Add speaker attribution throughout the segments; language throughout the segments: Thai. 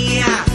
Speaker 1: Yeah.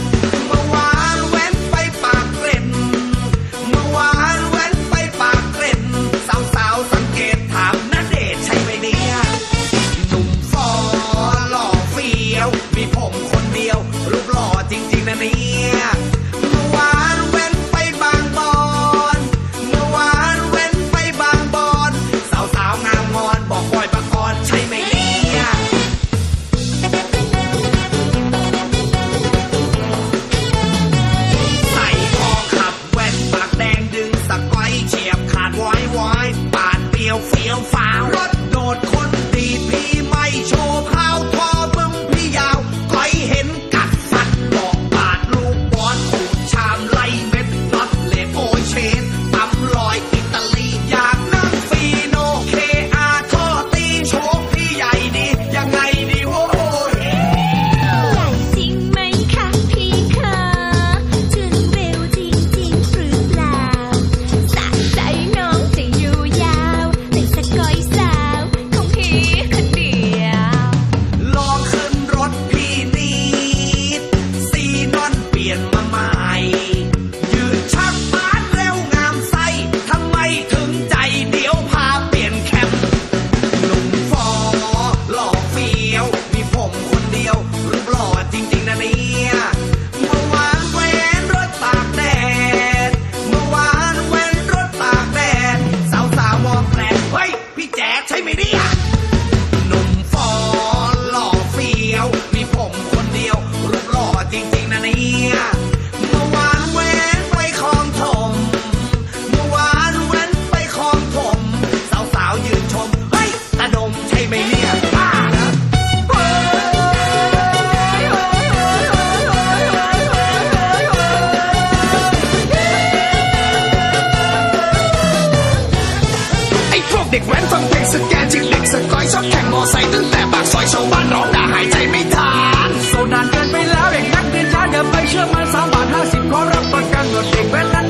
Speaker 1: feel fine. ชอบแข่งมอไซค์ตั้งแต่ปากซอยชาวบ้านร้องด่าหายใจไม่ทันโซนานเกินไปแล้วเด็กนักเรียนช้าอย่าไปเชื่อมันสามบาทห้าสิบขอรับประกันหมดเด็กแว้นนั้น